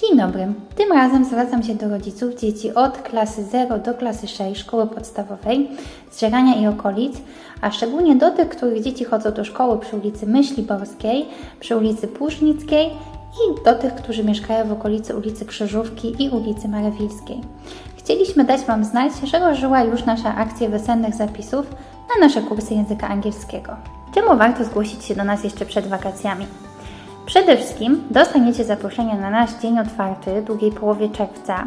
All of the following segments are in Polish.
Dzień dobry. Tym razem zwracam się do rodziców dzieci od klasy 0 do klasy 6 szkoły podstawowej z Żerania i okolic, a szczególnie do tych, których dzieci chodzą do szkoły przy ulicy Myśli Borskiej, przy ulicy Płucznickiej i do tych, którzy mieszkają w okolicy ulicy Krzyżówki i ulicy Marewilskiej. Chcieliśmy dać Wam znać, że ruszyła już nasza akcja wiosennych zapisów na nasze kursy języka angielskiego. Czemu warto zgłosić się do nas jeszcze przed wakacjami? Przede wszystkim dostaniecie zaproszenie na nasz dzień otwarty w drugiej połowie czerwca.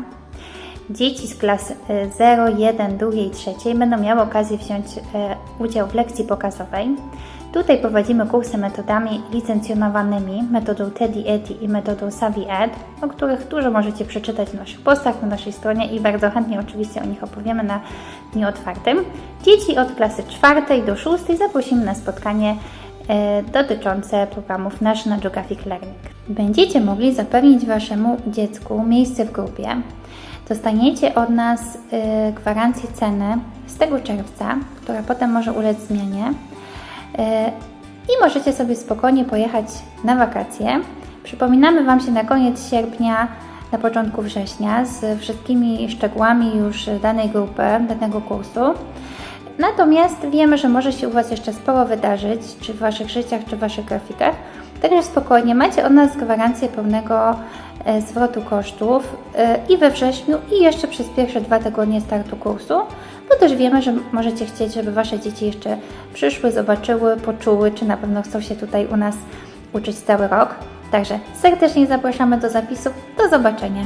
Dzieci z klas e, 0, 1, 2 i 3 będą miały okazję wziąć e, udział w lekcji pokazowej. Tutaj prowadzimy kursy metodami licencjonowanymi, metodą Teddy Eddy i metodą Savvy Ed, o których dużo możecie przeczytać w naszych postach na naszej stronie i bardzo chętnie oczywiście o nich opowiemy na dniu otwartym. Dzieci od klasy 4 do 6 zaprosimy na spotkanie dotyczące programów National Geographic Learning. Będziecie mogli zapewnić Waszemu dziecku miejsce w grupie. Dostaniecie od nas e, gwarancję ceny z tego czerwca, która potem może ulec zmianie. E, I możecie sobie spokojnie pojechać na wakacje. Przypominamy Wam się na koniec sierpnia, na początku września z wszystkimi szczegółami już danej grupy, danego kursu. Natomiast wiemy, że może się u Was jeszcze sporo wydarzyć, czy w Waszych życiach, czy w Waszych grafikach. Także spokojnie, macie od nas gwarancję pełnego e, zwrotu kosztów e, i we wrześniu, i jeszcze przez pierwsze dwa tygodnie startu kursu, bo też wiemy, że możecie chcieć, żeby Wasze dzieci jeszcze przyszły, zobaczyły, poczuły, czy na pewno chcą się tutaj u nas uczyć cały rok. Także serdecznie zapraszamy do zapisów. Do zobaczenia.